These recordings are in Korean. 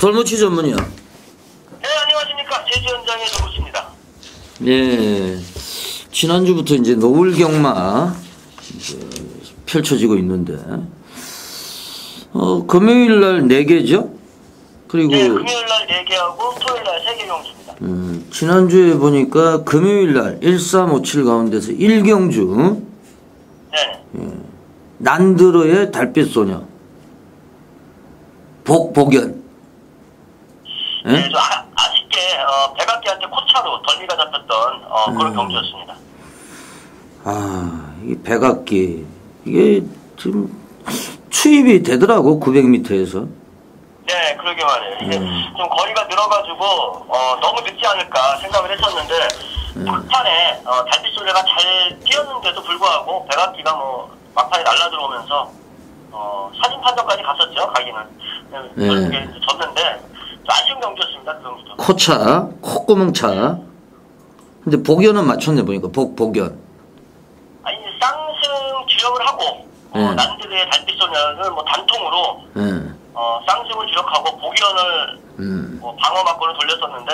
돌무치 전문이요. 네, 안녕하십니까. 제주 현장의 조구씨입니다. 예. 지난주부터 이제 노을 경마 이제 펼쳐지고 있는데, 어, 금요일 날 4개죠? 그리고, 네, 금요일 날 4개하고 토요일 날 3개 경주입니다. 음, 지난주에 보니까 금요일 날 1357 가운데서 1경주, 네. 난드로의 달빛 소녀, 복복연. 예? 네, 좀 아, 아쉽게 어, 백악기한테 코차로 덜미가 잡혔던 어, 그런 음. 경주였습니다. 아, 이게 백악기. 이게 지금 추입이 되더라고, 900m에서. 네, 그러게 말이에요. 이게 음. 좀 거리가 늘어가지고 어, 너무 늦지 않을까 생각을 했었는데 음. 막판에 어, 달빛 소리가 잘 뛰었는데도 불구하고 백악기가 뭐 막판에 날라 들어오면서 어, 사진 판정까지 갔었죠, 가기는. 네. 그렇게 졌는데 좀 아쉬운 경주였습니다, 그. 코차, 콧구멍차. 근데 복연은 맞췄네, 보니까. 복, 복연. 아니 쌍승 주력을 하고 어, 네. 난드의 달빛소년을 뭐 단통으로 예. 어, 쌍승을 주력하고 복연을 음. 뭐 방어 막고를 돌렸었는데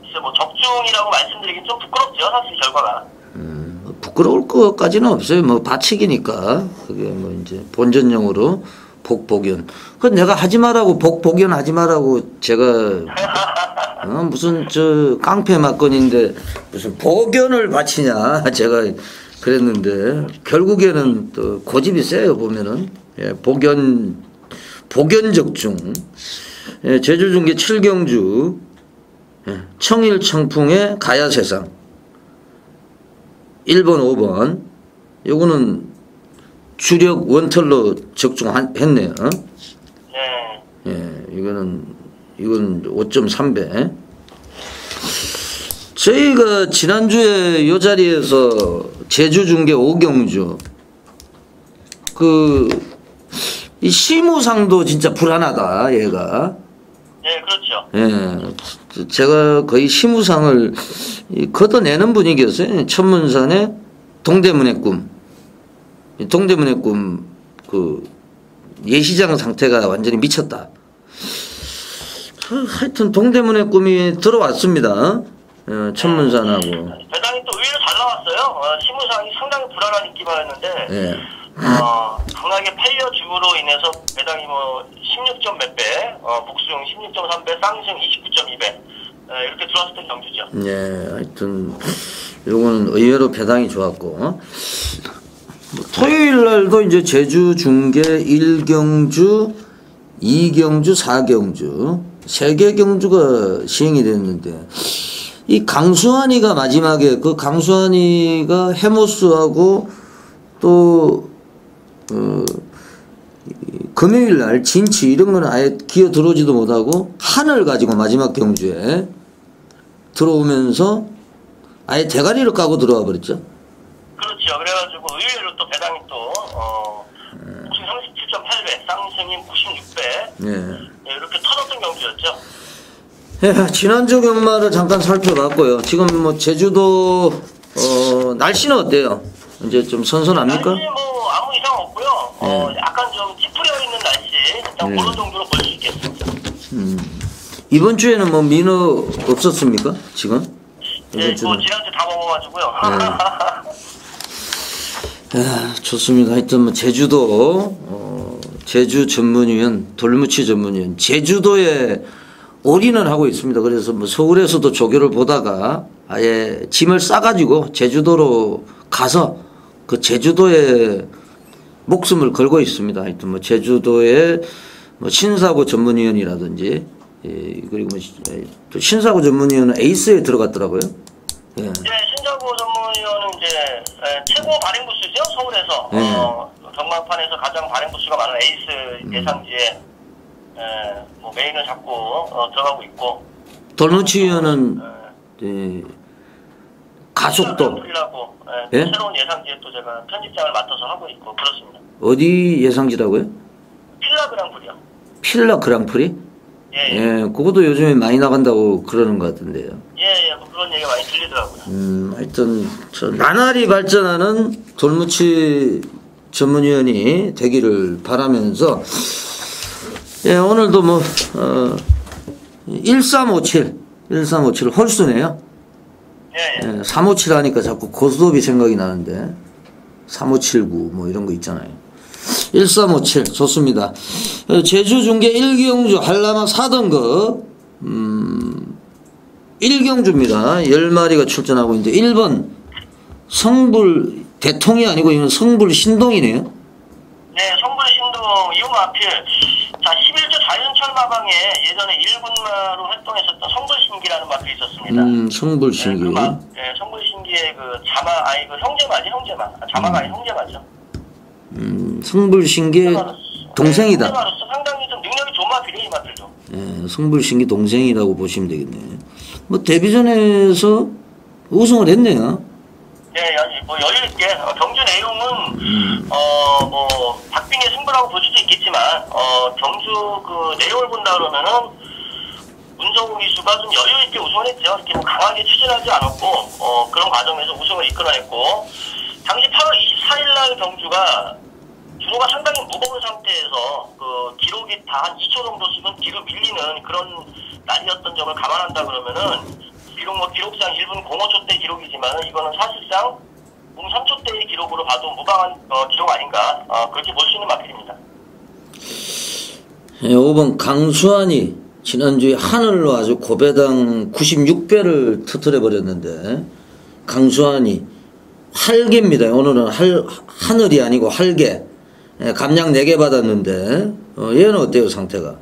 글쎄 뭐 적중이라고 말씀드리긴 좀 부끄럽죠 사실 결과가 음, 뭐 부끄러울 것까지는 없어요. 뭐 바치기니까. 그게 뭐 이제 본전용으로 복복연. 그 내가 하지 말라고 복복연 하지 말라고 제가 어, 무슨 저 깡패 막건인데 무슨 복연을 바치냐 제가 그랬는데 결국에는 또 고집이 세요 보면은 예, 복연 복연적중 예, 제주중계 7경주 예, 청일청풍의 가야세상 1번, 5번. 요거는 주력 원털로 적중했네요. 네 예, 이거는, 이건 5.3배. 저희가 지난주에 요 자리에서 제주 중계 오경주, 그, 이 시무상도 진짜 불안하다, 얘가. 네, 그렇죠 예, 제가 거의 시무상을 이 걷어내는 분위기였어요. 천문산의 동대문의 꿈. 이 동대문의 꿈, 그, 예시장 상태가 완전히 미쳤다. 그, 하여튼 동대문의 꿈이 들어왔습니다. 어, 천문산하고. 배당이 또 의외로 잘 나왔어요 어, 시무상이 상당히 불안한 인기가 였는데 예. 어, 강하게 팔려 줌으로 인해서 배당이 뭐 16점 몇 배, 어, 복수용 16.3배, 쌍승 29.2배 이렇게 들어왔었던 경주죠. 예, 하여튼 요거는 의외로 배당이 좋았고 뭐 토요일 날도 이제 제주 중계 1경주, 2경주, 4경주 세 개 경주가 시행이 됐는데 이 강수환이가 마지막에 그 강수환이가 해모스하고 또 어, 이 금요일 날 진치 이런 거는 아예 기어 들어오지도 못하고 한을 가지고 마지막 경주에 들어오면서 아예 대가리를 까고 들어와 버렸죠. 그렇죠. 그래가지고 의외로 또 배당이 또 어, 복수 37.8배, 쌍승이 96배 예. 이렇게 터졌던 경주였죠. 예, 지난주 경마를 잠깐 살펴봤고요. 지금 뭐 제주도 어, 날씨는 어때요? 이제 좀 선선합니까? 날씨 뭐 아무 이상 없고요. 어, 약간 좀 찌푸려 있는 날씨 일단 네. 그런 정도로 볼 수 있겠습니다. 이번 주에는 뭐 민어 없었습니까? 지금? 네, 이번 뭐 주는? 지난주 다 먹어가지고요. 아, 좋습니다. 하여튼 뭐 제주도 어, 제주 전문위원 돌무치 전문위원 제주도에 올인을 하고 있습니다. 그래서 뭐 서울에서도 조교를 보다가 아예 짐을 싸가지고 제주도로 가서 그 제주도에 목숨을 걸고 있습니다. 하여튼 뭐 제주도에 뭐 신사고 전문위원이라든지 예, 그리고 뭐 시- 예, 또 신사고 전문위원은 에이스에 들어갔더라고요. 예. 네, 신자고 전문위원은 이제 에, 최고 발행 부수죠 서울에서 네. 어, 경마판에서 가장 발행 부수가 많은 에이스 음. 예상지에 에, 뭐 메인을 잡고 어, 들어가고 있고 돌무치 위원은 에, 예, 가속도 그라고 예? 새로운 예상지에 또 제가 편집장을 맡아서 하고 있고 그렇습니다. 어디 예상지라고요? 필라 그랑프리요. 필라 그랑프리? 예, 예, 예, 그것도 요즘에 많이 나간다고 그러는 것 같은데요. 예, 예, 뭐 그런 얘기가 많이 들리더라고요. 음, 하여튼 저 나날이 발전하는 돌무치 전문위원이 되기를 바라면서 예, 오늘도 뭐 어, 1357 1357 홀수네요. 예, 예. 예, 357 하니까 자꾸 고스톱이 생각이 나는데 3579 뭐 이런 거 있잖아요. 1357 좋습니다. 어, 제주 중계 1경주 한라마 4등급 음, 1경주입니다. 10마리가 출전하고 있는데 1번 성불 대통이 아니고 이건 성불 신동이네요. 네, 성불 신동 이용 앞필. 자, 11조 자연철 마방에 예전에 1군마로 활동했었던 성불 신기라는 마필이 있었습니다. 음, 성불 네, 신기. 그 마, 네, 성불 신기의 그 자마, 아니 그 형제마지, 형제마. 아, 자마가 아니 형제마죠. 음, 성불 신기의 형제마로서. 동생이다. 네, 형제마로서 상당히 좀 능력이 좋은 마필이 이 마필도. 예, 성불 신기 동생이라고 보시면 되겠네. 뭐 데뷔전에서 우승을 했네요. 네, 아니, 뭐 여유 있게 어, 경주 내용은 어뭐 박빙의 승부라고 볼 수도 있겠지만 어 경주 그 내용을 본다 그러면은 문성우 기수가 좀 여유 있게 우승을 했죠. 이렇게 뭐 강하게 추진하지 않았고 어 그런 과정에서 우승을 이끌어냈고 당시 8월 24일 날 경주가 주로가 상당히 무거운 상태에서 그 기록이 다 한 2초 정도씩은 뒤로 밀리는 그런 날이었던 점을 감안한다 그러면은 비록 뭐 기록상 1분 05초대 기록이지만 이거는 사실상 03초대의 기록으로 봐도 무방한 어, 기록 아닌가 어, 그렇게 볼 수 있는 마필입니다. 예, 5번 강수환이 지난주에 하늘로 아주 고배당 96배를 터뜨려 버렸는데 강수환이 활개입니다. 오늘은 할, 하늘이 아니고 활개. 예, 감량 4개 받았는데 어, 얘는 어때요 상태가?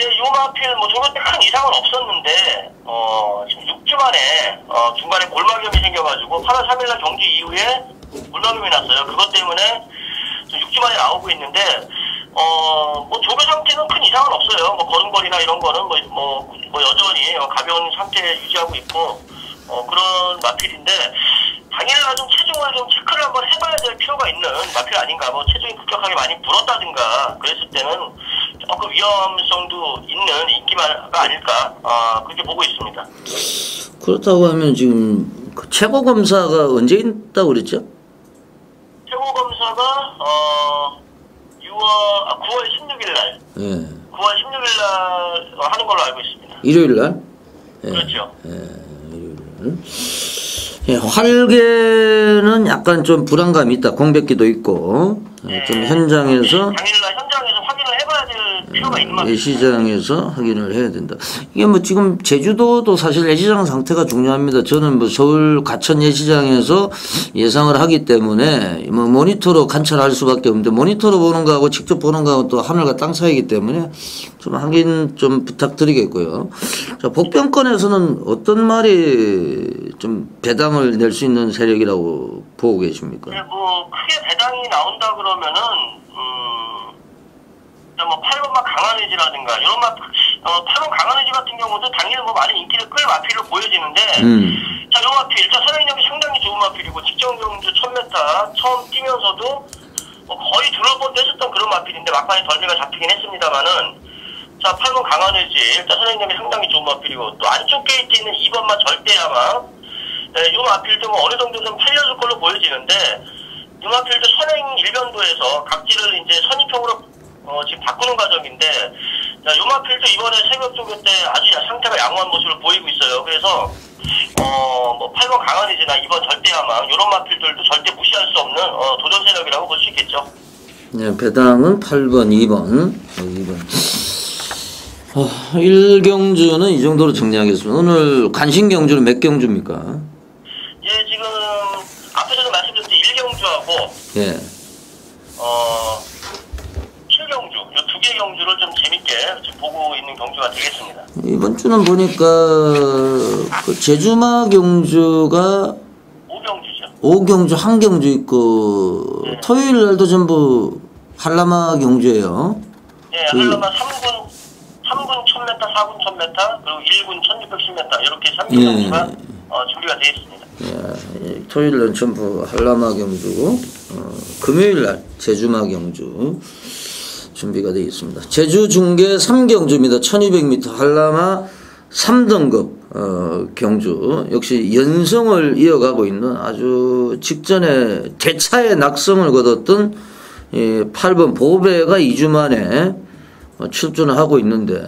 예, 요 마필 뭐 저번 때큰 이상은 없었는데 어 지금 6주 만에 어 중간에 골마겸이 생겨가지고 8월 3일날 경기 이후에 골마겸이 났어요. 그것 때문에 좀 6주 만에 나오고 있는데 어뭐 조교 상태는 큰 이상은 없어요. 뭐 걸음걸이나 이런 거는 뭐 뭐 뭐 여전히 어, 가벼운 상태 유지하고 있고 어 그런 마필인데 당일날 좀 체중을 좀 체크를 한번 해봐야 될 필요가 있는 마필 아닌가 뭐 체중이 급격하게 많이 불었다든가 그랬을 때는 조금 위험성도 있는 인기가 아닐까 아 그렇게 보고 있습니다. 그렇다고 하면 지금 그 최고 검사가 언제 있다고 그랬죠? 최고 검사가 어 6월 아 9월 16일 날 예. 9월 16일 날 하는 걸로 알고 있습니다. 일요일 날? 예. 그렇죠. 예, 활개는 약간 좀 불안감이 있다. 공백기도 있고. 예, 좀 현장에서. 당일날 현장에서 확인을 해봐야 될 필요가 있는 것 예시장에서 확인을 해야 된다. 이게 뭐 지금 제주도도 사실 예시장 상태가 중요합니다. 저는 뭐 서울 가천 예시장에서 예상을 하기 때문에 뭐 모니터로 관찰할 수밖에 없는데 모니터로 보는 거하고 직접 보는 거하고 또 하늘과 땅 사이기 때문에 좀 확인 좀 부탁드리겠고요. 자, 복병권에서는 어떤 말이 좀 배당을 낼 수 있는 세력이라고 보고 계십니까? 네, 뭐 크게 배당이 나온다 그러면은 음, 뭐 8번만 강한 의지라든가 이런 막 어, 8번 강한 의지 같은 경우도 당일 뭐 많은 인기를 끌 마필로 보여지는데 음. 자, 요 마필 일단 선행력이 상당히 좋은 마필이고 직전 경주 1000m 처음 뛰면서도 뭐 거의 둘러본도 했었던 그런 마필인데 막판에 덜미가 잡히긴 했습니다만은 자 8번 강한 의지 일단 선행력이 상당히 좋은 마필이고 또 안쪽 게이트 있는 2번만 절대야망 네, 요 마필도 뭐 어느 정도 좀 살려줄 걸로 보여지는데 요 마필도 선행 일변도에서 각지를 이제 선입형으로 어, 지금 바꾸는 과정인데 자, 요 마필도 이번에 새벽 조교 때 아주 상태가 양호한 모습을 보이고 있어요. 그래서 어, 뭐 8번 강한이지나 2번 절대야망 요런 마필들도 절대 무시할 수 없는 어, 도전 세력이라고 볼 수 있겠죠. 네, 배당은 8번, 2번. 2번. 어, 1경주는 이 정도로 정리하겠습니다. 오늘 간신 경주는 몇 경주입니까? 예, 지금 앞에서도 말씀드렸듯이 1경주하고 예. 어, 7경주 요 두 개 경주를 좀 재밌게 지금 보고 있는 경 주가 되겠습니다. 이번 주는 보니까 그 제주마 경주가 5경주죠. 5경주, 한 경주 있고 토요일 날도 전부 한라마 경주예요. 예, 한라마 3군 3군 1000m, 4군 1000m, 그리고 1군 1610m 이렇게 3개 예. 경주가 어, 준비가 되어 있습니다. 예, 토요일 날 전부 한라마 경주고 어, 금요일 날 제주마 경주 준비가 되어 있습니다. 제주 중계 3경주입니다. 1200m 한라마 3등급 어, 경주 역시 연성을 이어가고 있는 아주 직전에 대차의 낙성을 거뒀던 이 8번 보배가 2주 만에 어, 출전을 하고 있는데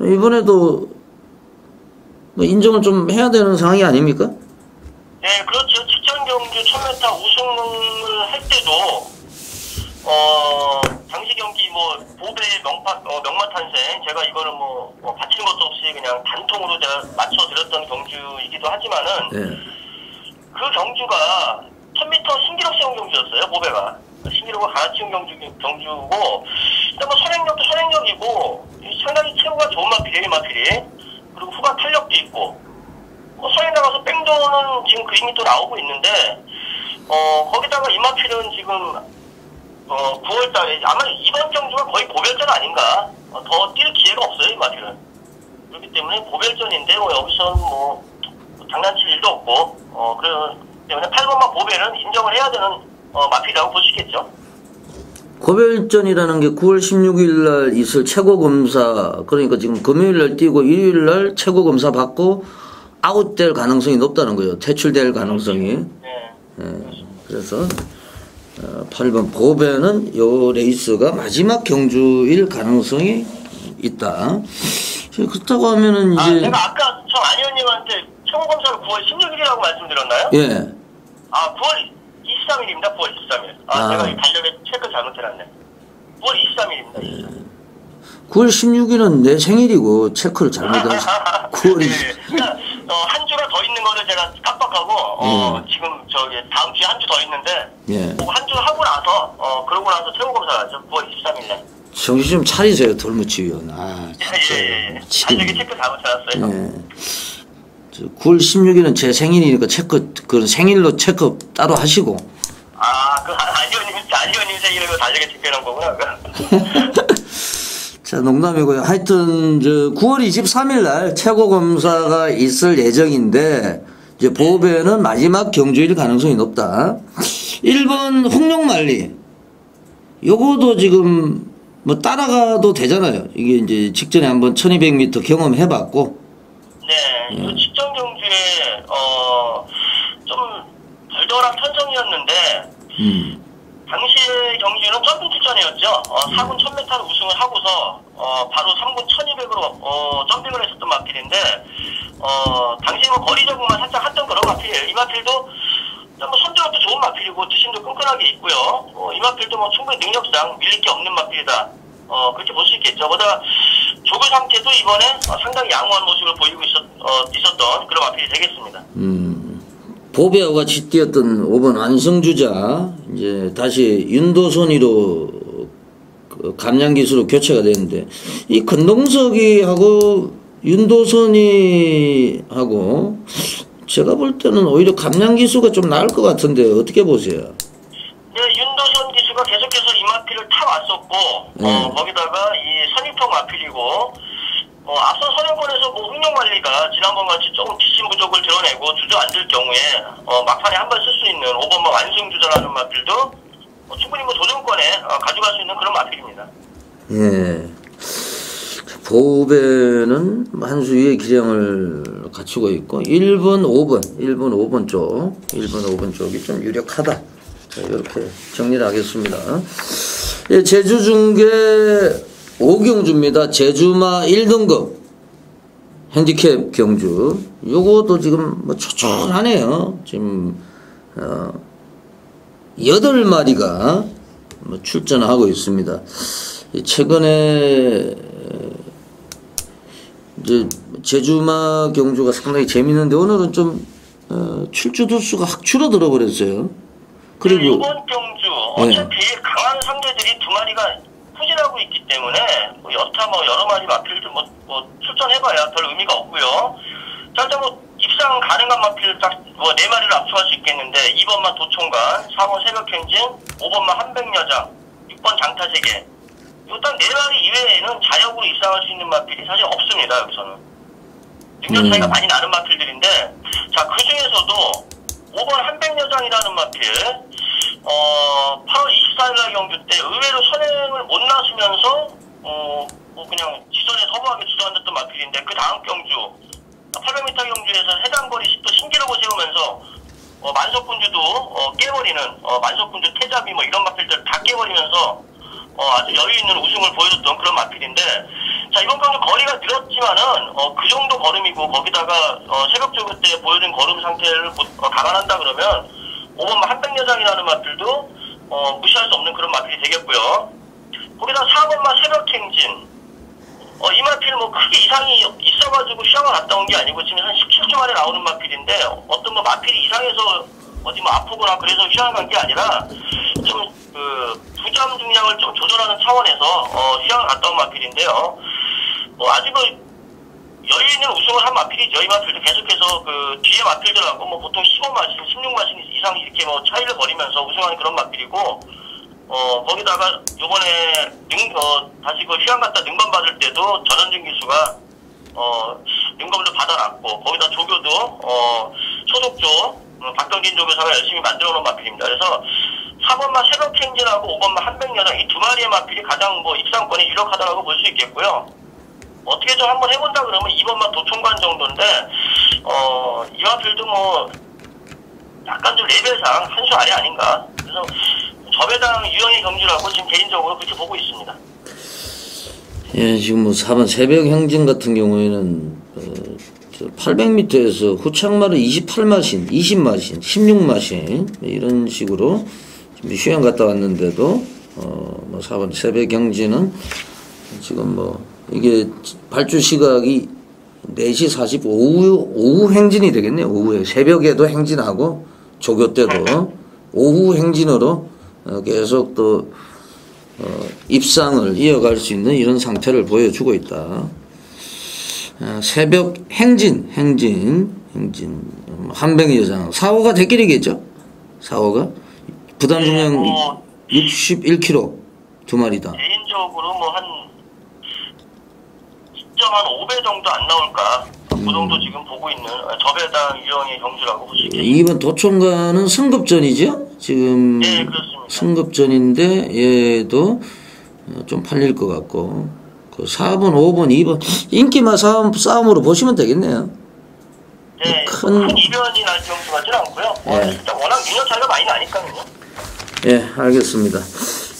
이번에도 뭐 인정을 좀 해야 되는 상황이 아닙니까? 네, 그렇죠. 직전 경주 1000m 우승을 할 때도 어 보배의 명파 어, 명마 탄생 제가 이거는 뭐, 뭐 바친 것도 없이 그냥 단통으로 제가 맞춰 드렸던 경주이기도 하지만은 네. 그 경주가 1000m 신기록 세운 경주였어요, 보배가. 신기록을 갈아치운 경주, 경주고, 근데 뭐 선행력도 선행력이고, 이 상당히 체구가 좋은 마필이 에요, 이 마필이. 그리고 후반 탄력도 있고, 뭐 선행 나가서 뺑도는 지금 그림이 또 나오고 있는데, 어, 거기다가 이 마필은 지금, 어, 9월 달에, 아마 이번 경주가 거의 보별전 아닌가. 어, 더뛸 기회가 없어요, 이 마필은. 그렇기 때문에 보별전인데, 뭐, 여기서는 뭐, 장난칠 일도 없고, 어, 그렇기 때문에 8번만 보배는 인정을 해야 되는, 어, 마필이라고 볼 수 있겠죠. 고별전이라는 게 9월 16일 날 있을 최고 검사 그러니까 지금 금요일 날 뛰고 일요일 날 최고 검사 받고 아웃될 가능성이 높다는 거예요. 퇴출될 가능성이. 네. 예, 그래서 어, 8번 보배는 요 레이스가 마지막 경주일 가능성이 있다. 그렇다고 하면은 아, 이제 제가 아까 저 안의원님한테 청검사를 9월 16일이라고 말씀드렸나요? 예. 아, 9월 23일입니다. 9월 23일. 아, 아. 제가 이 달력에 체크 잘못해놨네. 9월 23일입니다. 9월 16일은 내 생일이고 체크를 잘못해서 9월이 네. 어, 한 주가 더 있는 거를 제가 깜빡하고, 어, 지금 저기 다음 주에 한 주 더 있는데, 예. 한주 하고 나서, 어, 그러고 나서 최고검사가 하죠. 9월 23일에. 정신 좀 차리세요, 돌무치 위원. 아, 예, 예, 예. 진짜. 달력에 체크 잘못해놨어요. 예. 저 9월 16일은 제 생일이니까 체크 그 생일로 체크 따로 하시고 아, 그 안의원님, 안의원님 생일을 달력에 체크해놓은 거구나. 자 농담이고요. 하여튼 저 9월 23일 날 최고 검사가 있을 예정인데 이제 보배는 마지막 경주일 가능성이 높다. 1번 홍룡만리 요거도 지금 뭐 따라가도 되잖아요. 이게 이제 직전에 한번 1200m 경험해 봤고 네, 이 직전 경주에 어, 좀 덜덜한 편성이었는데 음. 당시의 경주는 점핑 출전이었죠. 어, 4군 1000m를 우승을 하고서 어, 바로 3군 1200으로 어, 점핑을 했었던 마필인데 어, 당시 뭐 거리 적응만 살짝 했던 그런 마필이에요. 이 마필도 뭐 선두력도 좋은 마필이고 뒷심도 끈끈하게 있고요. 어, 이 마필도 뭐 충분히 능력상 밀릴 게 없는 마필이다. 어, 그렇게 볼 수 있겠죠. 보다 조교 상태도 이번에 어, 상당히 양호한 모습을 보이고 있었, 어, 있었던 그런 마필이 되겠습니다. 음, 보배와 같이 뛰었던 5번 안성주자 이제 다시 윤도선이로 그 감량 기수로 교체가 됐는데 이 건동석이 하고 윤도선이 하고 제가 볼 때는 오히려 감량 기수가 좀 나을 것 같은데 어떻게 보세요? 네, 윤도선 기수가 계속해서 이 마필을 타왔었고, 네. 어, 거기다가 이 선입통 마필이고, 어, 앞선 선행권에서 뭐 흥룡만리가 지난번 같이 조금 뒷심 부족을 드러내고 주저앉을 경우에, 어, 막판에 한 번 쓸 수 있는 5번마 완승주자라는 마필도 어, 충분히 뭐 도전권에 어, 가져갈 수 있는 그런 마필입니다. 예. 보배는 한수 위의 기량을 갖추고 있고 1번, 5번, 1번, 5번 쪽, 1번, 5번 쪽이 좀 유력하다. 자, 이렇게 정리를 하겠습니다. 예, 제주 중계 오경주입니다. 제주마 1등급 핸디캡 경주. 요것도 지금 뭐 초촌하네요. 지금 어, 여덟 마리가 뭐 출전하고 있습니다. 이 최근에 이제 제주마 경주가 상당히 재밌는데 오늘은 좀 어, 출주 두수가 확 줄어들어 버렸어요. 그리고 이번 경주 어차피 강한 상대들이 두 마리가 후진하고 있기 때문에 뭐 여타 뭐 여러 마리 마필들 뭐, 뭐 출전해봐야 별 의미가 없고요. 자 일단 뭐 입상 가능한 마필 딱뭐 네 마리를 압수할 수 있겠는데 2번만 도총관, 4번 새벽행진, 5번만 한백여장, 6번 장타세계 이딱 네 마리 이외에는 자력으로 입상할 수 있는 마필이 사실 없습니다 여기서는. 능력 차이가 음. 많이 나는 마필들인데 자 그 중에서도 5번 한백여장이라는 마필 어 8월 24일 날 경주 때 의외로 선행을 못 나서면서 어 뭐 그냥 지선에 서부하게 주저앉았던 마필인데 그 다음 경주 800m 경주에서 해당 거리 또 신기록을 세우면서 어, 만석군주도 어, 깨버리는 어, 만석군주 태잡이 뭐 이런 마필들 다 깨버리면서 어, 아주 여유 있는 우승을 보여줬던 그런 마필인데 자 이번 경주 거리가 늘었지만은 어, 그 정도 걸음이고 거기다가 어, 새벽조교 때 보여준 걸음 상태를 못- 어, 감안한다 그러면 5번 한백여장이라는 마필도 어, 무시할 수 없는 그런 마필이 되겠고요. 거기다 4번만 새벽행진 어, 이 마필 뭐 크게 이상이 있어가지고 시험을 갔다 온 게 아니고 지금 한 17주 만에 나오는 마필인데 어떤 뭐 마필이 이상해서 어디 뭐 아프거나 그래서 휴양 간게 아니라 좀그 부점 중량을 좀 조절하는 차원에서 어, 휴양을 갔다 온 마필인데요. 뭐 아직 그 여유 있는 우승을 한 마필이죠. 이 마필도 계속해서 그 뒤에 마필들하고 뭐 보통 15마신, 16마신 이상 이렇게 뭐 차이를 벌이면서 우승하는 그런 마필이고 어, 거기다가 요번에 능, 어, 다시 그 휴양 갔다 능검 받을 때도 전현준 기수가 어, 능검도 받아놨고, 거기다 조교도, 어, 소속조, 어, 박경진 조교사가 열심히 만들어 놓은 마필입니다. 그래서 4번만 새벽 행진하고 5번만 한백여장 이 두 마리의 마필이 가장 뭐 입상권이 유력하다라고 볼 수 있겠고요. 어떻게 좀 한번 해본다 그러면 2번만 도총관 정도인데, 어, 이 마필도 뭐, 약간 좀 레벨상 한 수 아래 아닌가. 그래서 저배당 유형의 경주라고 지금 개인적으로 그렇게 보고 있습니다. 예, 지금 뭐 4번 새벽 행진 같은 경우에는 어, 800m에서 후창마를 28마신, 20마신, 16마신 이런 식으로 지금 휴양 갔다 왔는데도 어, 뭐 4번 새벽 경진은 지금 뭐 이게 발주 시각이 4시 40 오후 오후 행진이 되겠네요. 오후에 새벽에도 행진하고 조교 때도 오후 행진으로 어, 계속 또 어, 입상을 이어갈 수 있는 이런 상태를 보여주고 있다. 어, 새벽 행진, 행진, 행진, 음, 한병 여장, 4호가 대길이겠죠? 4호가 부담 중량 뭐 61kg 두 마리다. 개인적으로 뭐한 10.5배 정도 안 나올까. 그 정도 지금 보고 있는 저배당 유형의 경주라고 볼수 있겠습니다. 이번 도청가는 승급전이죠? 지금 네, 그렇습니다. 승급전인데 얘도 어, 좀 팔릴 것 같고 그 4번, 5번, 2번 인기만 싸움, 싸움으로 보시면 되겠네요. 네, 큰- 큰 이변이 날 경주 같지는 않고요. 어, 예. 일단 워낙 능력 차이가 많이 나니까요. 예, 알겠습니다.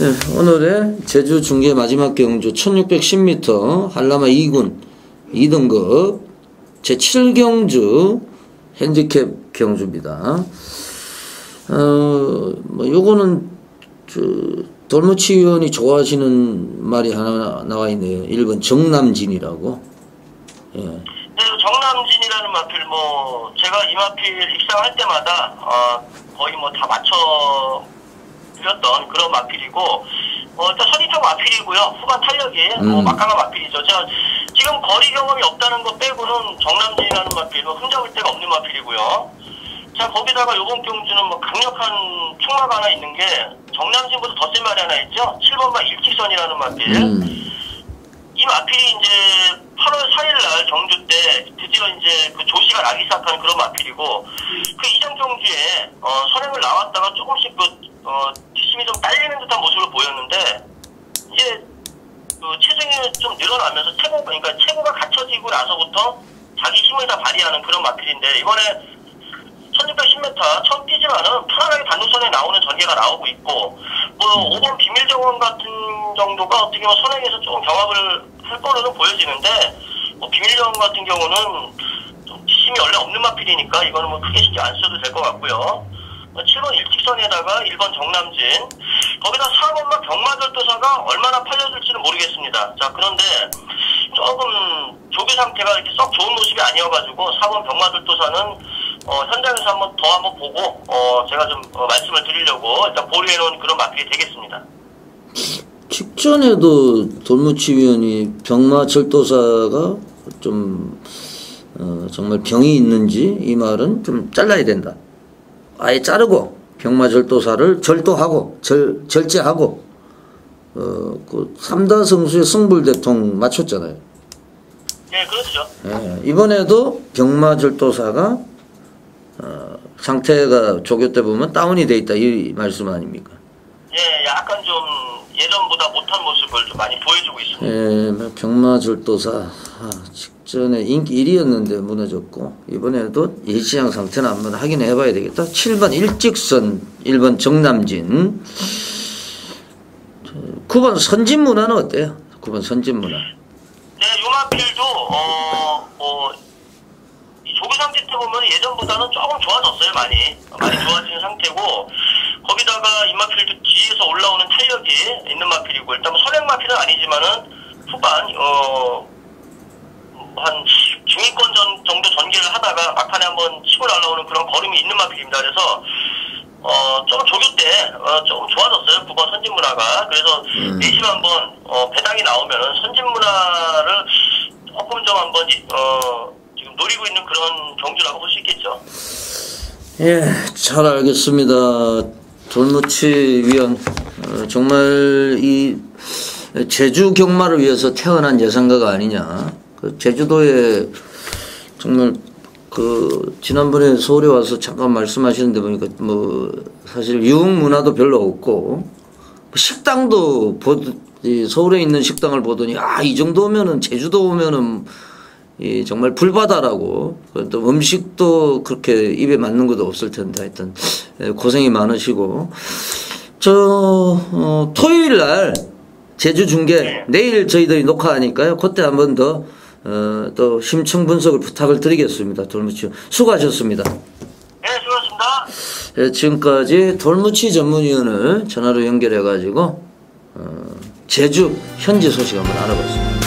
예, 오늘의 제주 중계 마지막 경주 1610m 한라마 2군 2등급 제7경주 핸디캡 경주입니다. 어, 뭐 요거는 저 돌무치 의원이 좋아하시는 말이 하나 나와 있네요. 1번 정남진이라고. 예. 네, 정남진이라는 마필 뭐 제가 이 마필 입상할 때마다 어, 거의 뭐 다 맞춰 드렸던 그런 마필이고 어, 일단 선입형 마필이고요. 후반 탄력이 뭐 음. 막강한 마필이죠. 제가 지금 거리 경험이 없다는 거 빼고는 정남진이라는 마필은 흠잡을 데가 없는 마필이고요. 자 거기다가 요번 경주는 뭐 강력한 총마가 하나 있는 게 정남진보다 더 센 말이 하나 있죠. 7번마 일직선이라는 마필. 음, 이 마필이 이제 8월 4일 날 경주 때 드디어 이제 그 조시가 나기 시작한 그런 마필이고 그 이전 경주에 어, 선행을 나왔다가 조금씩 그 어, 뒷심이 좀 딸리는 듯한 모습을 보였는데 이제 그 체중이 좀 늘어나면서 체고 그러니까 체고가 갖춰지고 나서부터 자기 힘을 다 발휘하는 그런 마필인데 이번에 1610m 처음 뛰지만은 편안하게 단독선에 나오는 전개가 나오고 있고 뭐 5번 비밀 정원 같은 정도가 어떻게 보면 선행에서 조금 경합을 할 거로는 보여지는데 뭐 비밀 정원 같은 경우는 좀 힘이 원래 없는 마필이니까 이거는 뭐 크게 신경 안 써도 될 것 같고요. 7번 일직선에다가 1번 정남진 거기다 4번만 병마절도사가 얼마나 팔려들지는 모르겠습니다. 자 그런데 조금 조교 상태가 이렇게 썩 좋은 모습이 아니어가지고 4번 병마절도사는 어, 현장에서 한번 더 한번 보고 어, 제가 좀 어, 말씀을 드리려고 일단 보류해 놓은 그런 마필이 되겠습니다. 직전에도 돌무치 위원이 병마 절도사가 좀 어, 정말 병이 있는지 이 말은 좀 잘라야 된다. 아예 자르고 병마 절도사를 절도하고 절 절제하고 어그 삼다 성수의 승불 대통 맞췄잖아요. 네 그렇죠. 예, 이번에도 병마 절도사가 어, 상태가 조교 때 보면 다운이 돼 있다 이 말씀 아닙니까? 예, 약간 좀 예전보다 못한 모습을 좀 많이 보여주고 있습니다. 예, 뭐 경마절도사 아, 직 전에 인기 1위였는데 무너졌고 이번에도 예시장 상태는 한번 확인해 봐야 되겠다. 7번 일직선, 1번 정남진, 9번 선진문화는 어때요? 9번 선진문화. 네, 요마필도 어, 뭐, 이 조교 상태 때 보면 예전보다는 조금 좋아졌어요, 많이. 많이 좋아진 상태고, 거기다가 이마필도 뒤에서 올라오는 탄력이 있는 마필이고, 일단 뭐 선행 마필은 아니지만은, 후반, 어, 한 중위권 전, 정도 전개를 하다가 막판에 한번 치고 날라오는 그런 걸음이 있는 마필입니다. 그래서, 어, 좀 조교 때, 어, 조금 좋아졌어요. 9번 선진 문화가. 그래서, 내심 한 번, 어, 배당이 나오면은 선진 문화를 조금 좀 한번, 이- 어, 지금 노리고 있는 그런 경주라고 볼 수 있겠죠. 예, 잘 알겠습니다. 돌무치 위원, 어, 정말 이 제주 경마를 위해서 태어난 예상가가 아니냐. 그 제주도에 정말 그 지난번에 서울에 와서 잠깐 말씀하시는데 보니까 뭐 사실 유흥 문화도 별로 없고 뭐 식당도 보, 이 서울에 있는 식당을 보더니 아 이 정도면은 제주도 오면은 이 정말 불바다라고 또 음식도 그렇게 입에 맞는 것도 없을 텐데 하여튼 예, 고생이 많으시고. 저 어, 토요일 날 제주 중계 내일 저희들이 녹화하니까요. 그때 한번 더 어, 또 심층 분석을 부탁을 드리겠습니다 돌무치 수고하셨습니다 네, 수고하셨습니다. 예, 지금까지 돌무치 전문위원을 전화로 연결해 가지고 어, 제주 현지 소식 한번 알아봤습니다.